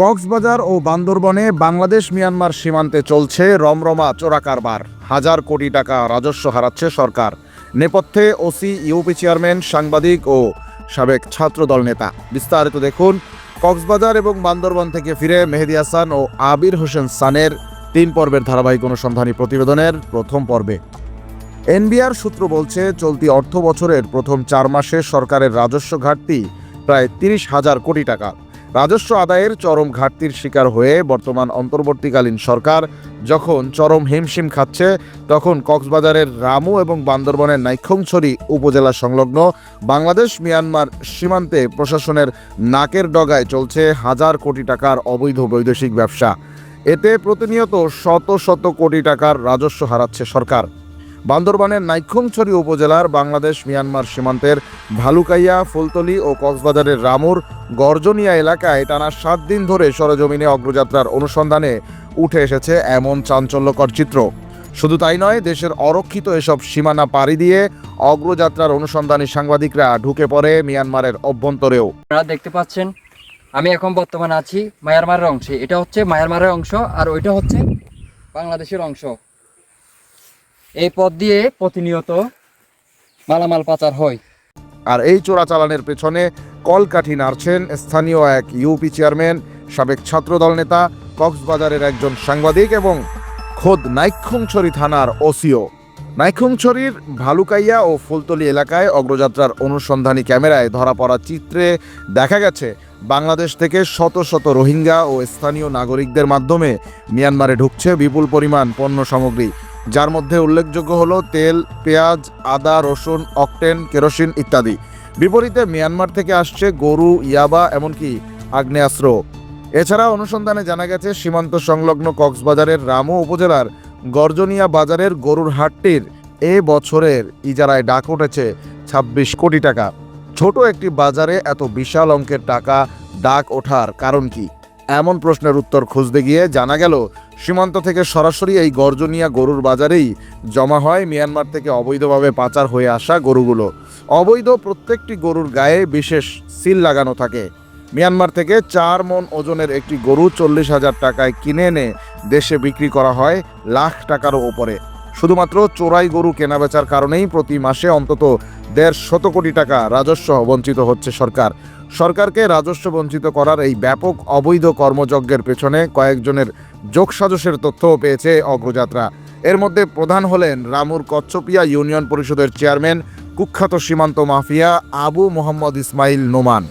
কক্সবাজার ও বান্দরবনে বাংলাদেশ মিয়ানমার সীমান্তে চলছে রমরমা চোরা কারবার হাজার কোটি টাকা রাজস্ব হারাচ্ছে সরকার। নেপথ্যে ওসি, ইউপি চেয়ারম্যান, সাংবাদিক ও সাবেক ছাত্রদল নেতা। বিস্তারিত দেখুন, কক্সবাজার এবং বান্দরবন থেকে ফিরে মেহেদি হাসান ও আবির হোসেন সানের তিন পর্বের ধারাবাহিক অনুসন্ধানী প্রতিবেদনের প্রথম পর্বে। এনবিআর সূত্র বলছে, চলতি অর্থ বছরের প্রথম চার মাসে সরকারের রাজস্ব ঘাটতি প্রায় তিরিশ হাজার কোটি টাকা। রাজস্ব আদায়ের চরম ঘাটতির শিকার হয়ে বর্তমান অন্তর্বর্তীকালীন সরকার যখন চরম হিমশিম খাচ্ছে, তখন কক্সবাজারের রামু এবং বান্দরবনের নাইখংছড়ি উপজেলা সংলগ্ন বাংলাদেশ মিয়ানমার সীমান্তে প্রশাসনের নাকের ডগায় চলছে হাজার কোটি টাকার অবৈধ বৈদেশিক ব্যবসা। এতে প্রতিনিয়ত শত শত কোটি টাকার রাজস্ব হারাচ্ছে সরকার। বান্দরবানের নাইখংছড়ি উপজেলার বাংলাদেশ মিয়ানমার সীমান্তের ভালুকাইয়া, ফুলতলি ও কক্সবাজারের রামুর গর্জনিয়া এলাকায় টানা সাত দিন ধরে সরজমিনে অগ্রযাত্রার অনুসন্ধানে উঠে এসেছে এমন চাঞ্চল্যকর চিত্র। শুধু তাই নয়, দেশের অরক্ষিত এসব সীমানা পাড়ি দিয়ে অগ্রযাত্রার অনুসন্ধানী সাংবাদিকরা ঢুকে পড়ে মিয়ানমারের অভ্যন্তরেও। দেখতে পাচ্ছেন, আমি এখন বর্তমানে আছি মায়ানমারের অংশে। এটা হচ্ছে মায়ানমারের অংশ আর ওইটা হচ্ছে বাংলাদেশের অংশ। এই পথ দিয়ে প্রতিনিয়ত মালামাল পাচার হয়। আর এই চোরাচালানের পেছনে কলকাঠি নাড়ছেন স্থানীয় এক ইউপি চেয়ারম্যান, সাবেক ছাত্রদল নেতা, কক্সবাজারের একজন সাংবাদিক এবং খোদ নাইক্ষংছড়ি থানার ওসিও। নাইক্ষংছড়ির ভালুকাইয়া ও ফুলতলি এলাকায় অগ্রযাত্রার অনুসন্ধানী ক্যামেরায় ধরা পড়া চিত্রে দেখা গেছে, বাংলাদেশ থেকে শত শত রোহিঙ্গা ও স্থানীয় নাগরিকদের মাধ্যমে মিয়ানমারে ঢুকছে বিপুল পরিমাণ পণ্য সামগ্রী। যার মধ্যে উল্লেখযোগ্য হলো তেল, পেঁয়াজ, আদা, রসুন, অকটেন, কেরোসিন ইত্যাদি। বিপরীতে মিয়ানমার থেকে আসছে গরু, ইয়াবা, এমনকি আগ্নেয়াস্ত্র। এছাড়া অনুসন্ধানে জানা গেছে, সীমান্ত সংলগ্ন কক্সবাজারের রামু উপজেলার গর্জনিয়া বাজারের গরুর হাটটির এ বছরের ইজারায় ডাক উঠেছে ছাব্বিশ কোটি টাকা। ছোট একটি বাজারে এত বিশাল অঙ্কের টাকা ডাক ওঠার কারণ কি? এমন প্রশ্নের উত্তর খুঁজতে গিয়ে জানা গেল সীমান্ত থেকে সরাসরি এই গর্জনিয়া গরুর বাজারেই জমা হয়। মিয়ানমার থেকে অবৈধভাবে পাচার হয়ে আসা গরুগুলো। অবৈধ প্রত্যেকটি গরুর গায়ে বিশেষ সিল লাগানো থাকে। মিয়ানমার থেকে চার মন ওজনের একটি গরু চল্লিশ হাজার টাকায় কিনে এনে দেশে বিক্রি করা হয় লাখ টাকারও ওপরে শুধুমাত্র চোরাই গরু কেনাবেচার কারণেই প্রতি মাসে অন্তত দেড় শত কোটি টাকা রাজস্ব বঞ্চিত হচ্ছে সরকার। সরকারকে রাজস্ব বঞ্চিত করার এই ব্যাপক অবৈধ কর্মযজ্ঞের পেছনে কয়েকজনের যোগসাজশের তথ্যও পেয়েছে অগ্রযাত্রা। এর মধ্যে প্রধান হলেন রামুর কচ্ছপিয়া ইউনিয়ন পরিষদের চেয়ারম্যান, কুখ্যাত সীমান্ত মাফিয়া আবু মোহাম্মদ ইসমাইল নোমান।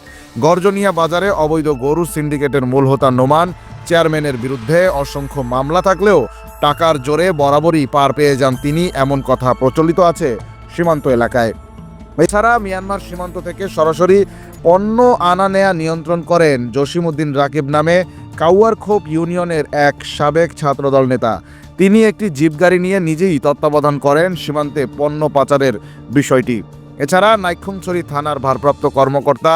গর্জনিয়া বাজারে অবৈধ গরু সিন্ডিকেটের মূল হোতা নোমান। চেয়ারম্যানের বিরুদ্ধে অসংখ্য মামলা থাকলেও টাকার জোরে বরাবরই পার পেয়ে যান তিনি, এমন কথা প্রচলিত আছে সীমান্ত এলাকায়। এছাড়া মিয়ানমার সীমান্ত থেকে সরাসরি পণ্য আনা নেয়া নিয়ন্ত্রণ করেন জসিমউদ্দিন রাকিব নামে কাউয়ারখোপ ইউনিয়নের এক সাবেক ছাত্রদল নেতা। তিনি একটি জিপ গাড়ি নিয়ে নিজেই তত্ত্বাবধান করেন সীমান্তে পণ্য পাচারের বিষয়টি। এছাড়া নাইক্ষংছড়ি থানার ভারপ্রাপ্ত কর্মকর্তা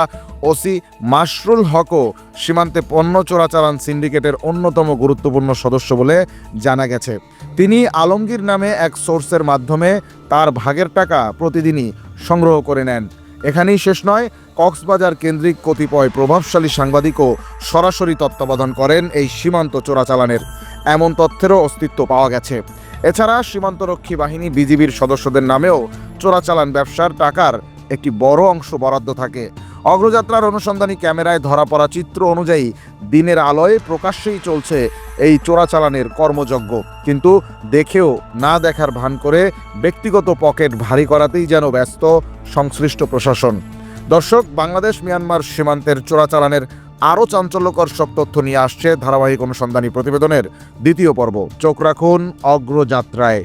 ওসি মাসরুল হকও সীমান্তে পণ্য চোরাচালান সিন্ডিকেটের অন্যতম গুরুত্বপূর্ণ সদস্য বলে জানা গেছে। তিনি আলমগীর নামে এক সোর্সের মাধ্যমে তার ভাগের টাকা প্রতিদিনই সংগ্রহ করে নেন। এখানেই শেষ নয়, কক্সবাজার কেন্দ্রিক কতিপয় প্রভাবশালী সাংবাদিকও সরাসরি তত্ত্বাবধান করেন এই সীমান্ত চোরাচালানের। এমন তথ্যেরও অস্তিত্ব পাওয়া গেছে। এছাড়া সীমান্তরক্ষী বাহিনী বিজিবির সদস্যদের নামেও চোরাচালান ব্যবসার টাকার একটি বড় অংশ বরাদ্দ থাকে। অগ্রযাত্রার অনুসন্ধানী ক্যামেরায় ধরা পড়া চিত্র অনুযায়ী দিনের আলোয় প্রকাশ্যেই চলছে এই চোরাচালানের কর্মযজ্ঞ। কিন্তু দেখেও না দেখার ভান করে ব্যক্তিগত পকেট ভারী করাতেই যেন ব্যস্ত সংশ্লিষ্ট প্রশাসন। দর্শক, বাংলাদেশ মিয়ানমার সীমান্তের চোরাচালানের আরও চাঞ্চল্যকর সব তথ্য নিয়ে আসছে ধারাবাহিক অনুসন্ধানী প্রতিবেদনের দ্বিতীয় পর্ব। চোখ রাখুন অগ্রযাত্রায়।